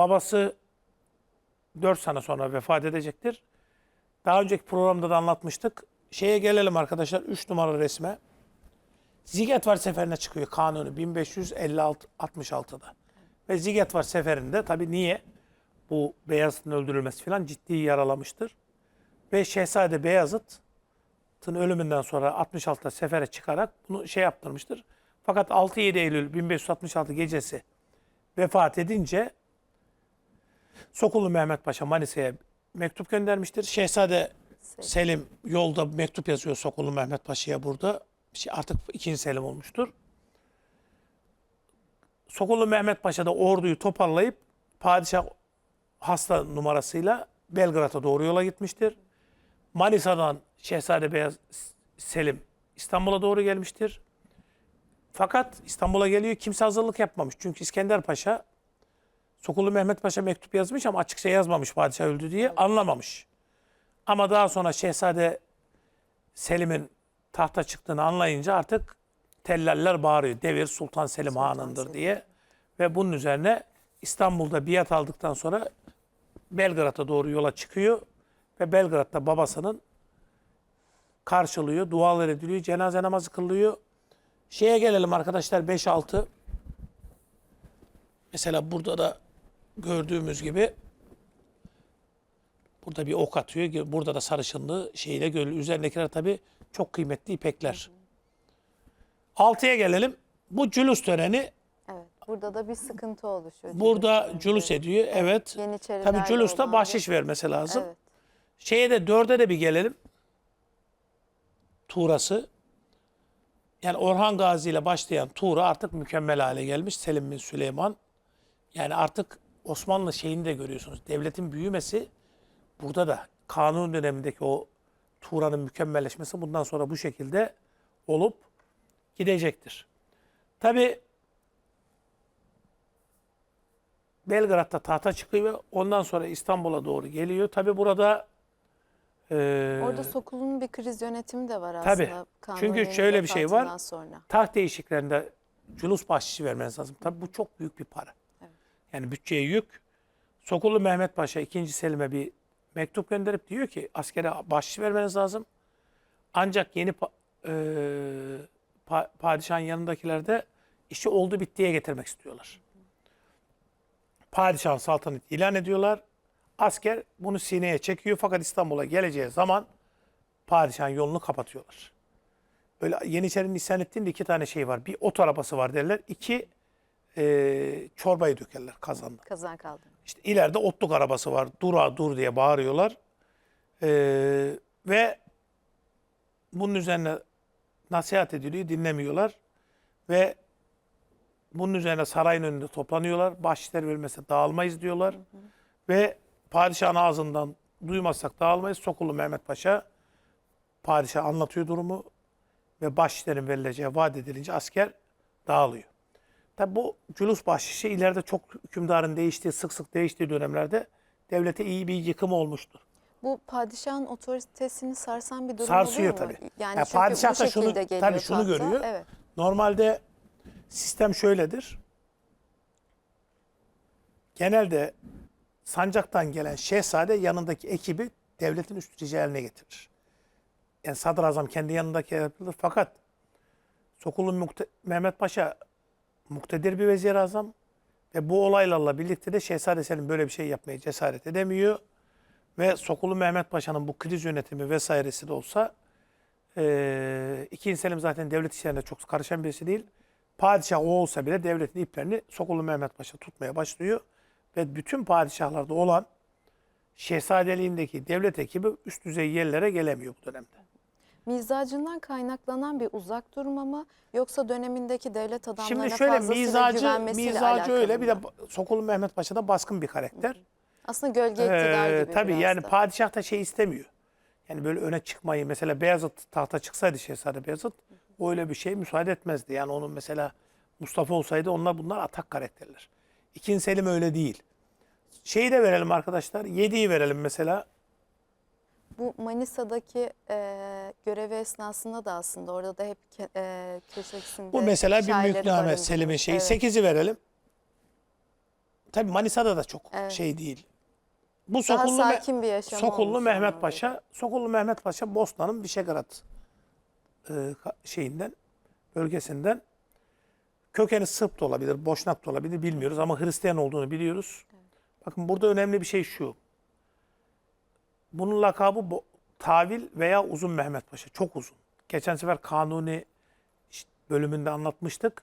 babası 4 sene sonra vefat edecektir. Daha önceki programda da anlatmıştık. Şeye gelelim arkadaşlar 3 numaralı resme. Zigetvar seferine çıkıyor kanunu 1556-66'da. Ve Zigetvar seferinde tabii niye? Bu Beyazıt'ın öldürülmesi falan ciddi yaralamıştır. Ve Şehzade Beyazıt'ın ölümünden sonra 66'da sefere çıkarak bunu şey yaptırmıştır. Fakat 6-7 Eylül 1566 gecesi vefat edince Sokullu Mehmet Paşa Manisa'ya mektup göndermiştir. Şehzade Selim yolda mektup yazıyor Sokullu Mehmet Paşa'ya burada. Şey artık ikinci Selim olmuştur. Sokullu Mehmet Paşa da orduyu toparlayıp padişah hasta numarasıyla Belgrad'a doğru yola gitmiştir. Manisa'dan Şehzade Beyaz Selim İstanbul'a doğru gelmiştir. Fakat İstanbul'a geliyor kimse hazırlık yapmamış. Çünkü İskender Paşa Sokullu Mehmet Paşa mektup yazmış ama açıkça yazmamış padişah öldü diye anlamamış. Ama daha sonra Şehzade Selim'in tahta çıktığını anlayınca artık tellaller bağırıyor. Devir Sultan Selim Han'ındır Selim. diye. Ve bunun üzerine İstanbul'da biat aldıktan sonra Belgrad'a doğru yola çıkıyor. Ve Belgrad'da babasının karşılıyor, dualar ediliyor, cenaze namazı kılıyor. Şeye gelelim arkadaşlar 5-6. Mesela burada da gördüğümüz gibi burada bir ok atıyor. Burada da sarışınlığı şeyle görülüyor. Üzerindekiler tabii çok kıymetli ipekler. 6'ya gelelim. Bu cülus töreni Evet. Burada da bir sıkıntı oluşuyor. burada Cülüs ediyor. Evet. Yeniçerilerle Tabii cülusta olan bahşiş vermesi lazım. Evet. Şeye de dörde de bir gelelim. Tuğrası. Yani Orhan Gazi ile başlayan Tuğra artık mükemmel hale gelmiş. Selim bin Süleyman. Yani artık Osmanlı şeyini de görüyorsunuz. Devletin büyümesi burada da kanun dönemindeki o Tuğra'nın mükemmelleşmesi bundan sonra bu şekilde olup gidecektir. Tabi Belgrad'da tahta çıkıyor ve ondan sonra İstanbul'a doğru geliyor. Tabi burada eee, Orada Sokul'un bir kriz yönetimi de var Tabii. aslında. Çünkü şöyle bir şey var. Sonra. taht değişiklerinde culus bahşişi vermeniz lazım. Tabi bu çok büyük bir para. Yani bütçeye yük. Sokullu Mehmet Paşa 2. Selim'e bir mektup gönderip diyor ki askere bahşiş vermeniz lazım. Ancak yeni pa- eee, pa- padişahın yanındakiler de işi oldu bittiye getirmek istiyorlar. Padişah saltanat ilan ediyorlar. Asker bunu sineye çekiyor fakat İstanbul'a geleceği zaman padişahın yolunu kapatıyorlar. Böyle Yeniçeri'nin isyan ettiğinde iki tane şey var. Bir ot arabası var derler. İki eee, çorbayı dökerler kazanda. Kazan kaldı. İşte ileride otluk arabası var. Dura dur diye bağırıyorlar. Ee, ve bunun üzerine nasihat ediliyor, dinlemiyorlar. Ve bunun üzerine sarayın önünde toplanıyorlar. Bahşişler verilmese dağılmayız diyorlar. Ve padişahın ağzından duymazsak dağılmayız. Sokullu Mehmet Paşa padişah anlatıyor durumu ve bahşişlerin verileceği vaat edilince asker dağılıyor. Tabi bu culus bahşişi ileride çok hükümdarın değiştiği, sık sık değiştiği dönemlerde devlete iyi bir yıkım olmuştur. Bu padişahın otoritesini sarsan bir durum Sarsıyor oluyor mu? tabii. Yani Ya çünkü padişah da şunu- tabii şunu tahta. görüyor. Evet. Normalde sistem şöyledir. Genelde sancaktan gelen şehzade yanındaki ekibi devletin üst haline getirir. Yani sadrazam kendi yanındaki yapılır. Fakat Sokullu Mehmet Paşa muktedir bir vezir azam ve bu olaylarla birlikte de Şehzade Selim böyle bir şey yapmaya cesaret edemiyor. Ve Sokullu Mehmet Paşa'nın bu kriz yönetimi vesairesi de olsa ee, İkinci Selim zaten devlet işlerine çok karışan birisi değil. Padişah o olsa bile devletin iplerini Sokullu Mehmet Paşa tutmaya başlıyor. Ve bütün padişahlarda olan şehzadeliğindeki devlet ekibi üst düzey yerlere gelemiyor bu dönemde. Mizacından kaynaklanan bir uzak durma mı yoksa dönemindeki devlet adamlarına Şimdi şöyle fazlasıyla mizacı, güvenmesiyle mizacı alakalı öyle bir de mı? Sokullu Mehmet Paşa da baskın bir karakter. Aslında gölge iktidar Ee, gibi tabii biraz yani da. padişah da şey istemiyor. Yani böyle öne çıkmayı mesela Beyazıt tahta çıksaydı Şehzade Beyazıt o öyle bir şey müsaade etmezdi. Yani onun mesela Mustafa olsaydı onlar bunlar atak karakterler. İkinci Selim öyle değil. Şeyi de verelim arkadaşlar. Yediği verelim mesela. Bu Manisa'daki e, görevi esnasında da aslında orada da hep ke, e, köşesinde Bu mesela bir mülkname. Selim'in şeyi. Evet. Sekizi verelim. tabii Manisa'da da çok Evet. şey değil. Bu Daha Sokullu, sakin bir yaşam Sokullu Mehmet. Paşa, Sokullu Mehmet Paşa Bosna'nın Vişegrad e, şeyinden, bölgesinden kökeni Sırp da olabilir, Boşnak da olabilir bilmiyoruz ama Hristiyan olduğunu biliyoruz. Bakın burada önemli bir şey şu. Bunun lakabı Bo- Tavil veya Uzun Mehmet Paşa. Çok uzun. Geçen sefer Kanuni bölümünde anlatmıştık.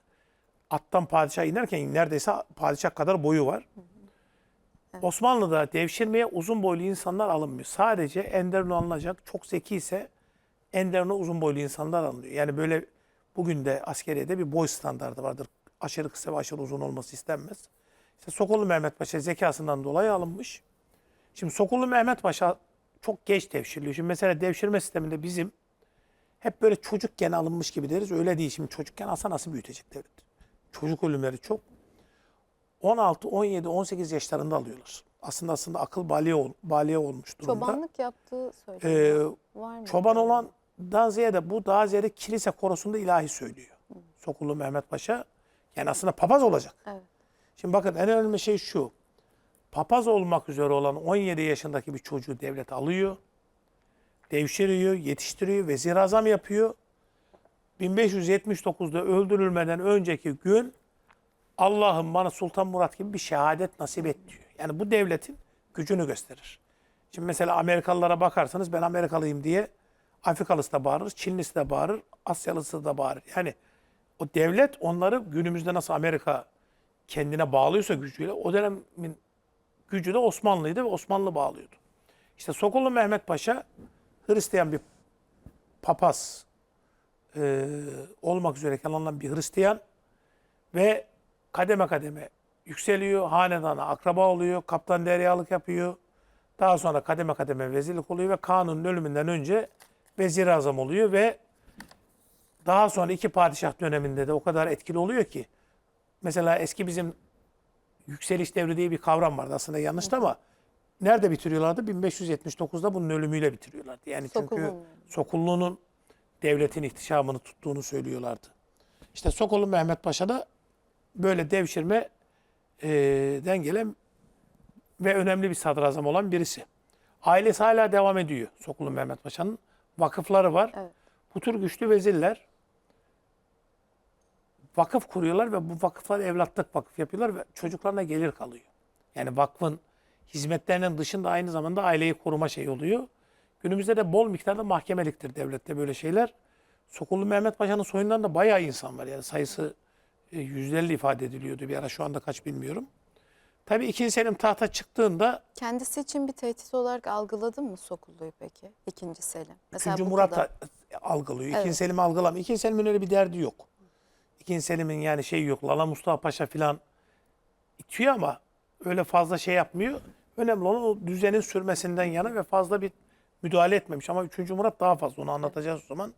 Attan padişah inerken neredeyse padişah kadar boyu var. Osmanlı'da devşirmeye uzun boylu insanlar alınmıyor. Sadece Enderun'u alınacak, çok zeki ise Enderun'u uzun boylu insanlar alınıyor. Yani böyle bugün de askeriyede bir boy standardı vardır. Aşırı kısa ve aşırı uzun olması istenmez. İşte Sokullu Mehmet Paşa zekasından dolayı alınmış. Şimdi Sokullu Mehmet Paşa çok geç devşiriliyor. Şimdi mesela devşirme sisteminde bizim hep böyle çocukken alınmış gibi deriz. Öyle değil. Şimdi çocukken alsa nasıl büyütecek devlet? Çocuk ölümleri çok. 16, 17, 18 yaşlarında alıyorlar. Aslında aslında akıl baliye, ol, baliye olmuş durumda. Çobanlık yaptığı söyleniyor. Ee, Var mı? çoban olan daha ziyade bu daha ziyade kilise korosunda ilahi söylüyor. Sokullu Mehmet Paşa. Yani aslında papaz olacak. Evet. Şimdi bakın en önemli şey şu. Papaz olmak üzere olan 17 yaşındaki bir çocuğu devlet alıyor. Devşiriyor, yetiştiriyor, vezir azam yapıyor. 1579'da öldürülmeden önceki gün Allah'ım bana Sultan Murat gibi bir şehadet nasip et diyor. Yani bu devletin gücünü gösterir. Şimdi mesela Amerikalılara bakarsanız ben Amerikalıyım diye Afrikalısı da bağırır, Çinlisi de bağırır, Asyalısı da bağırır. Yani o devlet onları günümüzde nasıl Amerika kendine bağlıyorsa gücüyle o dönemin gücü de Osmanlı'ydı ve Osmanlı bağlıyordu. İşte Sokullu Mehmet Paşa Hristiyan bir papaz e, olmak üzere alınan bir Hristiyan ve kademe kademe yükseliyor, hanedana akraba oluyor, kaptan deryalık yapıyor. Daha sonra kademe kademe vezirlik oluyor ve Kanun'un ölümünden önce vezir azam oluyor ve daha sonra iki padişah döneminde de o kadar etkili oluyor ki mesela eski bizim yükseliş devri diye bir kavram vardı aslında yanlıştı ama nerede bitiriyorlardı? 1579'da bunun ölümüyle bitiriyorlardı. Yani çünkü Sokullu'nun. Sokullu'nun devletin ihtişamını tuttuğunu söylüyorlardı. İşte Sokullu Mehmet Paşa da böyle devşirme eee, den gelen ve önemli bir sadrazam olan birisi. Ailesi hala devam ediyor Sokullu Mehmet Paşa'nın. Vakıfları var. Evet. Bu tür güçlü vezirler vakıf kuruyorlar ve bu vakıflar evlatlık vakıf yapıyorlar ve çocuklarına gelir kalıyor. Yani vakfın hizmetlerinin dışında aynı zamanda aileyi koruma şeyi oluyor. Günümüzde de bol miktarda mahkemeliktir devlette böyle şeyler. Sokullu Mehmet Paşa'nın soyundan da bayağı insan var. Yani sayısı e, yüzlerle ifade ediliyordu bir ara şu anda kaç bilmiyorum. Tabii 2. Selim tahta çıktığında Kendisi için bir tehdit olarak algıladın mı Sokullu'yu peki? İkinci Selim. Mesela 3. bu Murat da algılıyor. 2. Evet. Selim algılamıyor. 2. Selim'in öyle bir derdi yok. 2. Selim'in yani şey yok. Lala Mustafa Paşa filan itiyor ama öyle fazla şey yapmıyor. Önemli olan o düzenin sürmesinden yana ve fazla bir müdahale etmemiş. Ama 3. Murat daha fazla onu anlatacağız o zaman.